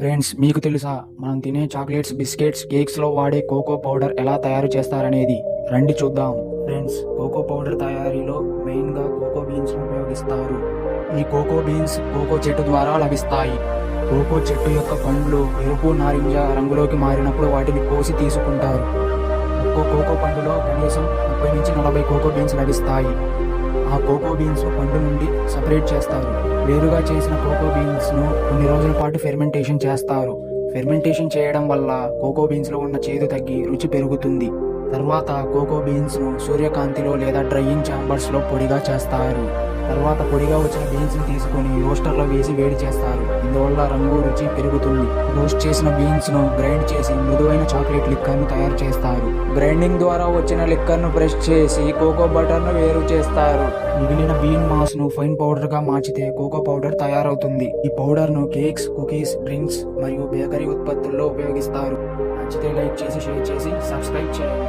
Friends మీకు తెలుసా మనం తినే చాక్లెట్స్ బిస్కెట్స్ కేక్స్లో వాడే కోకో పౌడర్ ఎలా తయారు చేస్తారనేది? రండి చూద్దాం. ఫ్రెండ్స్ కోకో పౌడర్ తయారీలో మెయిన్గా కోకో బీన్స్ ఉపయోగిస్తారు. ఈ కోకో బీన్స్ కోకో చెట్టు ద్వారా లభిస్తాయి. కోకో చెట్టు యొక్క పండ్లు ఎరుపు నారింజ రంగులోకి మారినప్పుడు వాటిని కోసి తీసుకుంటారు. ఒక్కో కోకో పండులో కనీసం ముప్పై నుంచి నలభై కోకో బీన్స్ లభిస్తాయి. ఆ కోకో బీన్స్ పండు నుండి సపరేట్ చేస్తారు. వేరుగా చేసిన కోకో బీన్స్ను కొన్ని రోజుల పాటు ఫెర్మెంటేషన్ చేస్తారు. ఫెర్మెంటేషన్ చేయడం వల్ల కోకో బీన్స్లో ఉన్న చేదు తగ్గి రుచి పెరుగుతుంది. తర్వాత కోకో బీన్స్ను సూర్యకాంతిలో లేదా డ్రయింగ్ చాంబర్స్లో పొడిగా చేస్తారు. తర్వాత పొడిగా వచ్చిన బీన్స్ని తీసుకొని రోస్టర్లో వేసి వేడి చేస్తారు. ఇందువల్ల రంగు రుచి పెరుగుతుంది. రోస్ట్ చేసిన బీన్స్ను గ్రైండ్ చేసి మృదువైన చాక్లెట్ లిక్కర్ను తయారు చేస్తారు. గ్రైండింగ్ ద్వారా వచ్చిన లిక్కర్ను ప్రెస్ చేసి కోకో బటర్ను వేరు చేస్తారు. మిగిలిన బీన్ మాస్ను ఫైన్ పౌడర్గా మార్చితే కోకో పౌడర్ తయారవుతుంది. ఈ పౌడర్ను కేక్స్ కుకీస్ డ్రింక్స్ మరియు బేకరీ ఉత్పత్తుల్లో ఉపయోగిస్తారు. నచ్చితే లైక్ చేసి షేర్ చేసి సబ్స్క్రైబ్ చేయండి.